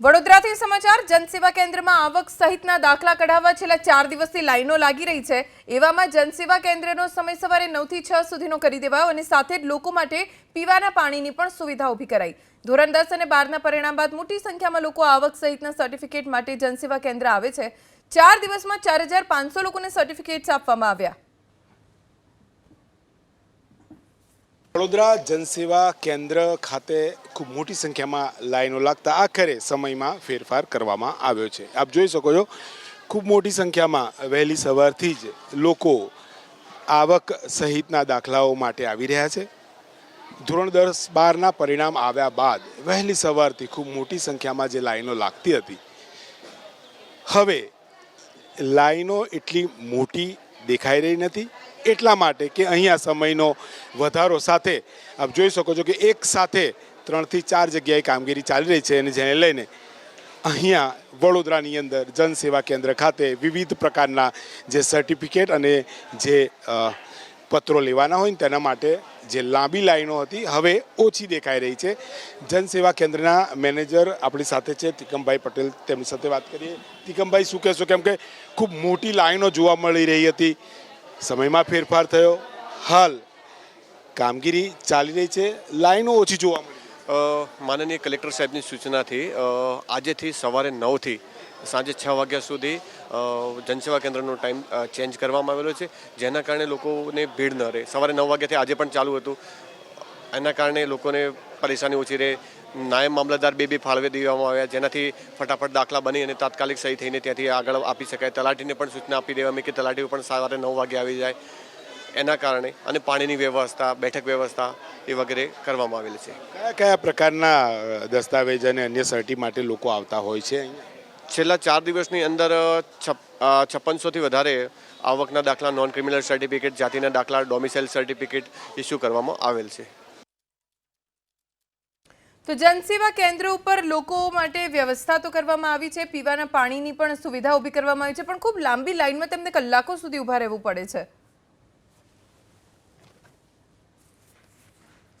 વડોદરાથી સમાચાર, જનસેવા કેન્દ્રમાં આવક સહિતના દાખલા કઢાવવા છેલ્લા ચાર દિવસથી લાઈનો લાગી રહી છે. એવામાં જનસેવા કેન્દ્રનો સમય સવારે નવથી છ સુધીનો કરી દેવાયો અને સાથે જ લોકો માટે પીવાના પાણીની પણ સુવિધા ઊભી કરાઈ. ધોરણ દસ અને બારના પરિણામ બાદ મોટી સંખ્યામાં લોકો આવક સહિતના સર્ટિફિકેટ માટે જનસેવા કેન્દ્ર આવે છે. ચાર દિવસમાં ચાર હજાર પાંચસો લોકોને સર્ટિફિકેટ્સ આપવામાં આવ્યા. વડોદરા જનસેવા કેન્દ્ર ખાતે ખૂબ મોટી સંખ્યામાં લાઈનો લાગતા આખરે સમયમાં ફેરફાર કરવામાં આવ્યો છે. આપ જોઈ શકો છો, ખૂબ મોટી સંખ્યામાં વહેલી સવારથી જ લોકો આવક સહિતના દાખલાઓ માટે આવી રહ્યા છે. ધોરણ દસ બારના પરિણામ આવ્યા બાદ વહેલી સવારથી ખૂબ મોટી સંખ્યામાં જે લાઈનો લાગતી હતી. હવે લાઈનો એટલી મોટી દેખાઈ રહી નથી. એટલા માટે કે અહીંયા સમયનો વધારો સાથે આપ જોઈ શકો છો કે એક સાથે ત્રણથી ચાર જગ્યાએ કામગીરી ચાલી રહી છે અને જેને લઈને અહીંયા વડોદરાની અંદર જનસેવા કેન્દ્ર ખાતે વિવિધ પ્રકારના જે સર્ટિફિકેટ અને જે પત્રો લેવાના હોય ને તેના માટે જે લાંબી લાઈનો હતી, હવે ઓછી દેખાઈ રહી છે. જનસેવા કેન્દ્રના મેનેજર આપણી સાથે છે, તિકમભાઈ પટેલ. તેમની સાથે વાત કરીએ. તિકમભાઈ, શું કહેશો? કેમ કે ખૂબ મોટી લાઈનો જોવા મળી રહી હતી. સમયમાં ફેરફાર થયો. હાલ કામગીરી ચાલી રહી છે. લાઈનો ઓછી જોવા માનનીય કલેક્ટર સાહેબની સૂચનાથી આજેથી સવારે નવથી સાંજે છ વાગ્યા સુધી જનસેવા કેન્દ્રનો ટાઈમ ચેન્જ કરવામાં આવેલો છે, જેના કારણે લોકોને ભીડ ન રહે. સવારે નવ વાગ્યાથી આજે પણ ચાલુ હતું. એના કારણે લોકોને પરેશાની ઓછી રહે. નાયબ મામલતદાર બે બે ફાળવી દેવામાં આવ્યા, જેનાથી ફટાફટ દાખલા બની અને તાત્કાલિક સહી થઈને ત્યાંથી આગળ આપી શકાય. તલાટીને પણ સૂચના આપી દેવામાં કે તલાટીઓ પણ સવારે નવ વાગે આવી જાય. એના કારણે અને પાણીની વ્યવસ્થા બેઠક વ્યવસ્થા એ વગેરે કરવામાં આવેલી છે. કયા કયા પ્રકારના દસ્તાવેજ અને અન્ય સર્ટી માટે લોકો આવતા હોય છે છેલ્લા ચાર દિવસની અંદર છપ્પનસોથી વધારે આવકના દાખલા નોન ક્રિમિનલ સર્ટિફિકેટ જાતિના દાખલા ડોમિસાઇલ સર્ટિફિકેટ ઇસ્યુ કરવામાં આવેલ છે. તો જનસેવા કેન્દ્ર ઉપર લોકો માટે વ્યવસ્થા તો કરવામાં આવી છે. પીવાના પાણીની પણ સુવિધા ઊભી કરવામાં આવી છે. પણ ખૂબ લાંબી લાઇનમાં તેમને કલાકો સુધી ઊભા રહેવું પડે છે.